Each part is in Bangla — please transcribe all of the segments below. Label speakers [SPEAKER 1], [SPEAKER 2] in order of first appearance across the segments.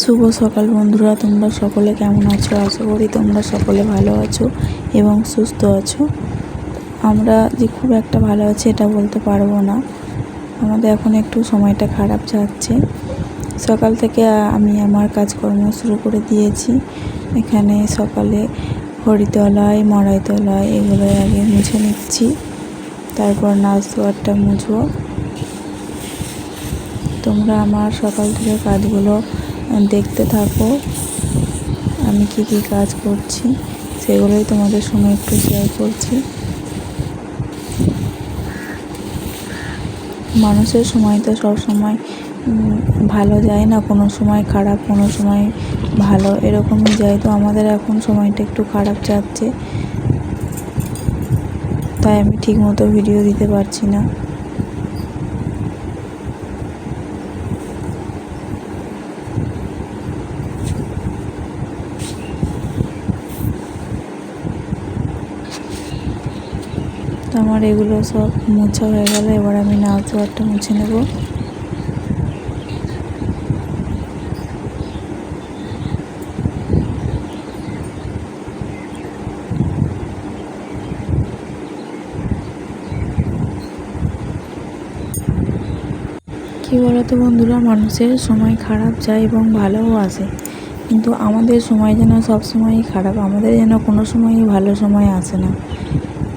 [SPEAKER 1] শুভ সকাল বন্ধুরা, তোমরা সকলে কেমন আছো? আশা করি তোমরা সকলে ভালো আছো এবং সুস্থ আছো। আমরা যে খুব একটা ভালো আছি এটা বলতে পারব না। আমাদের এখন একটু সময়টা খারাপ যাচ্ছে। সকাল থেকে আমি আমার কাজকর্ম শুরু করে দিয়েছি। এখানে সকালে হরিতলায় মড়াইতলায় এগুলো আগে মুছে নিচ্ছি। তারপর নাচ দোয়ারটা মুছবো। তোমরা আমার সকাল থেকে কাজগুলো দেখতে থাকো। আমি কি কি কাজ করছি, সেগুলোই তোমাদের সঙ্গে একটু শেয়ার করছি। মানুষের সময় তো সব সময় ভালো যায় না, কোনো সময় খারাপ, কোনো সময় ভালো, এরকমই যায়। তো আমাদের এখন সময়টা একটু খারাপ যাচ্ছে, তাই আমি ঠিকমতো ভিডিও দিতে পারছি না তো আমার এগুলো সব মোছা হয়ে গেল, এবার আমি নাচ দুয়ারটা মুছে নেব। কী বলতো বন্ধুরা, মানুষের সময় খারাপ যায় এবং ভালোও আসে, কিন্তু আমাদের সময় যেন সব সময়ই খারাপ, আমাদের যেন কোনো সময়ই ভালো সময় আসে না।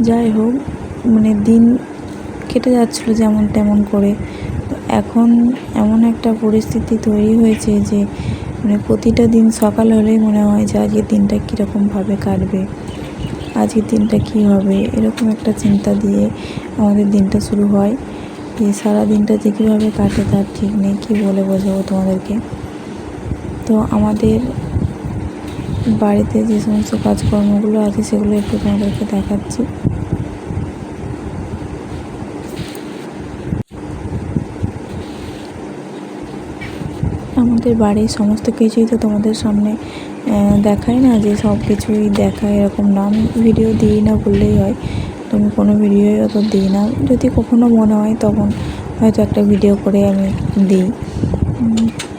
[SPEAKER 1] যাই হোক মানে দিন কেটে যাচ্ছিল যেমন তেমন করে। তো এখন এমন একটা পরিস্থিতি তৈরি হয়েছে যে মানে প্রতিটা দিন সকাল হলেই মনে হয় যে আজকের দিনটা কীরকমভাবে কাটবে, আজকের দিনটা কী হবে, এরকম একটা চিন্তা দিয়ে আমাদের দিনটা শুরু হয়। যে সারা দিনটা যে কীভাবে কাটে তার ঠিক নেই, কী বলে বোঝাবো তোমাদেরকে? তো আমাদের বাড়িতে যে সমস্ত কাজকর্মগুলো আছে সেগুলো একটু তোমাদেরকে দেখাচ্ছি। আমাদের বাড়ির সমস্ত কিছুই তো তোমাদের সামনে দেখাই না যে সব কিছুই দেখায়, এরকম নাম ভিডিও দিই না বললেই হয়। তুমি কোনো ভিডিওই অত দিই না। যদি কখনো মনে হয় তখন হয়তো একটা ভিডিও করে আমি দিই।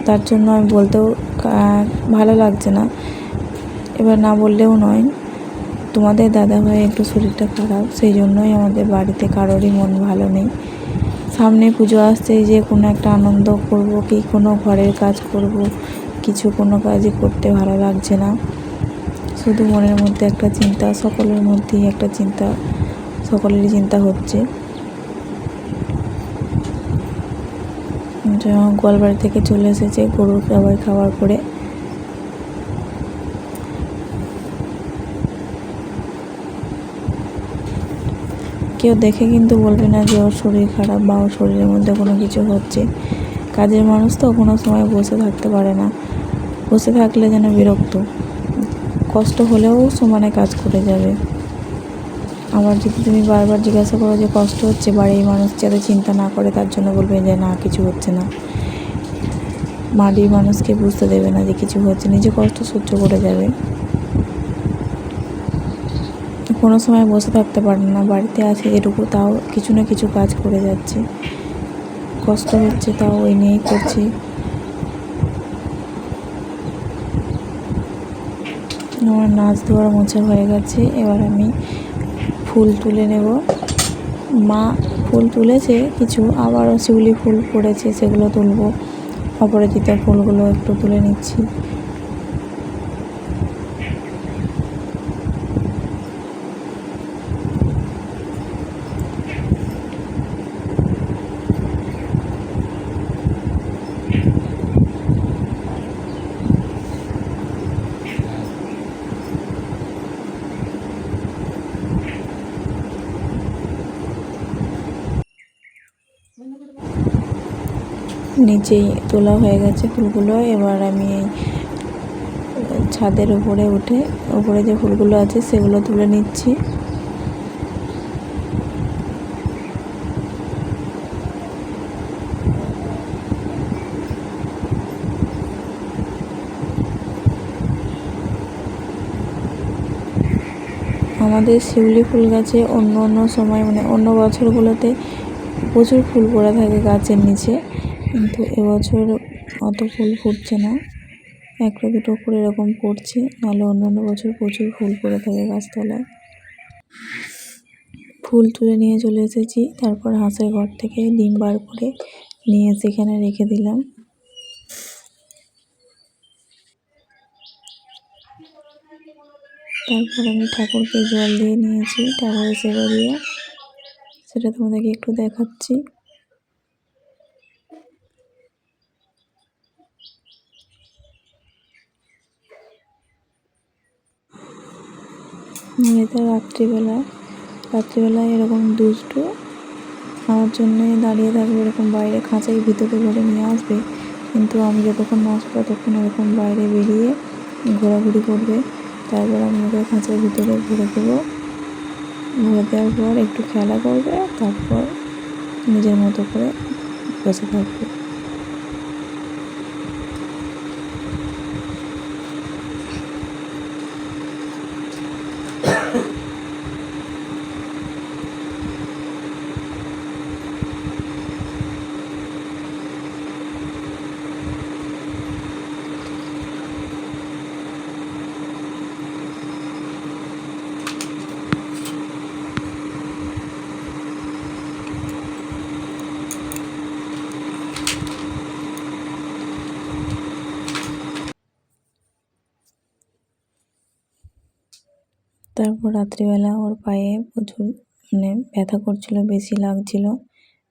[SPEAKER 1] তার জন্য আমি বলতেও ভালো লাগছে না। এবার না বললেও নয়, তোমাদের দাদা ভাই একটু শরীরটা খারাপ, সেই জন্যই আমাদের বাড়িতে কারোরই মন ভালো নেই। সামনে পুজো আসছে যে কোনো একটা আনন্দ করব কি কোনো ঘরের কাজ করব, কিছু কোনো কাজই করতে ভালো লাগছে না। শুধু মনের মধ্যে একটা চিন্তা, সকলের মধ্যেই একটা চিন্তা, সকলেরই চিন্তা হচ্ছে। গোয়ালবাড়ি থেকে চলে এসেছে গরুর খাবার খাওয়ার পরে। কেউ দেখে কিন্তু বলবে না যে ওর শরীর খারাপ বা ওর শরীরের মধ্যে কোনো কিছু হচ্ছে। কাজের মানুষ তো কোনো সময় বসে থাকতে পারে না। বসে থাকলে যেন বিরক্ত। কষ্ট হলেও সমানে কাজ করে যাবে। আবার যদি তুমি বারবার জিজ্ঞাসা করো যে কষ্ট হচ্ছে, বাড়ির মানুষ যাতে চিন্তা না করে, তার জন্য বলবে যে না, কিছু হচ্ছে না। বাড়ির মানুষকে বুঝতে দেবে না যে কিছু হচ্ছে। নিজে কষ্ট সহ্য করে যাবে। কোনো সময় বসে থাকতে পারে না। বাড়িতে আছে যেটুকু তাও কিছু না কিছু কাজ করে যাচ্ছে। কষ্ট হচ্ছে, তাও ওই নিয়েই করছি। আমার নাচ ধোয়ার মোছা হয়ে গেছে, এবার আমি ফুল তুলে নেব। মা ফুল তুলেছে কিছু, আবারও শিউলি ফুল পড়েছে, সেগুলো তুলবো। অপরাজিতা ফুলগুলো একটু তুলে নিচ্ছি। নিচেই তোলা হয়ে গেছে ফুলগুলো। এবার আমি ছাদের উপরে উঠে, উপরে যে ফুলগুলো আছে সেগুলো তুলে নিচ্ছি। আমাদের শিউলি ফুল গাছে অন্য অন্য সময় মানে অন্য বছরগুলোতে প্রচুর ফুল পড়ে থাকে গাছের নিচে। কিন্তু এবছর অত ফুল ফুটছে না। একটা দুটো করে এরকম পড়ছে, নাহলে অন্য অন্য বছর প্রচুর ফুল পড়ে থাকে গাছতলায়। ফুল তুলে নিয়ে চলে এসেছি, তারপর হাঁসের ঘর থেকে ডিম বার করে নিয়ে সেখানে রেখে দিলাম। তারপর আমি ঠাকুরকে জল দিয়ে নিয়েছি ঠাকুরের সেবা দিয়ে। সেটা তোমাদেরকে একটু দেখাচ্ছি। এটা রাত্রিবেলা রাত্রিবেলায় এরকম দুষ্টু আমার জন্যে দাঁড়িয়ে থাকবে, এরকম বাইরে খাঁচাই ভিতরে ঘরে নিয়ে আসবে। কিন্তু আমি যতক্ষণ না আসব, ততক্ষণ এরকম বাইরে বেরিয়ে ঘোরাঘুরি করবে। তারপর আমি ওকে খাঁচার ভিতরে ভরে দেবো। ভরে দেওয়ার পর একটু খেলা করবে, তারপর নিজের মতো করে বসে থাকবে। Yeah. তারপর রাত্রিবেলা ওর পায়ে প্রচুর মানে ব্যথা করছিল, বেশি লাগছিল।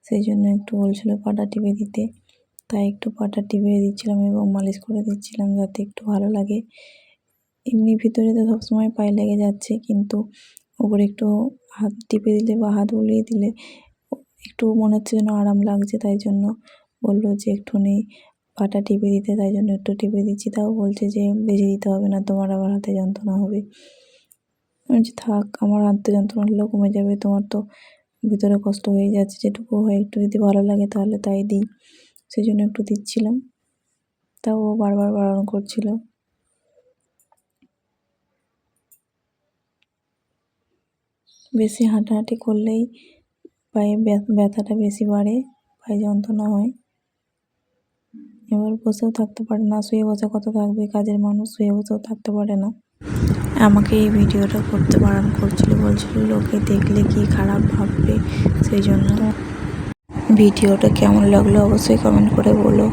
[SPEAKER 1] সেই জন্য একটু বলছিল পাটা টিপে দিতে। তাই একটু পাটা টিপে দিচ্ছিলাম এবং মালিশ করে দিচ্ছিলাম যাতে একটু ভালো লাগে। এমনি ভিতরে তো সবসময় পায়ে লেগে যাচ্ছে, কিন্তু ওপরে একটু হাত টিপে দিলে বা হাত বুলিয়ে দিলে একটু মনে হচ্ছে যেন আরাম লাগছে। তাই জন্য বলল যে একটুখানি পাটা টিপে দিতে, তাই জন্য একটু টিপে দিচ্ছি। তাও বলছে যে বেশি দিতে হবে না, তোমার আবার হাতে যন্ত্রণা হবে। আমি বলছি, থাক, আমার হাতে যন্ত্রণা হলেও কমে যাবে, তোমার তো ভিতরে কষ্ট হয়ে যাচ্ছে, যেটুকু হয় একটু যদি ভালো লাগে তাহলে তাই দিই। সেই জন্য একটু দিচ্ছিলাম। তাও ও বারবার বারণ করছিল। বেশি হাঁটাহাঁটি করলেই পায়ে ব্যথাটা বেশি বাড়ে, পায়ে যন্ত্রণা হয়। এবার বসেও থাকতে পারে না, শুয়ে বসে কত থাকবে, কাজের মানুষ শুয়ে বসেও থাকতে পারে না। আমাকে এই ভিডিওটা করতে বারণ করছিল, বলছিল লোকে দেখলে কি খারাপ ভাববে, সেই জন্য। ভিডিওটা কেমন লাগল অবশ্যই কমেন্ট করে বলো।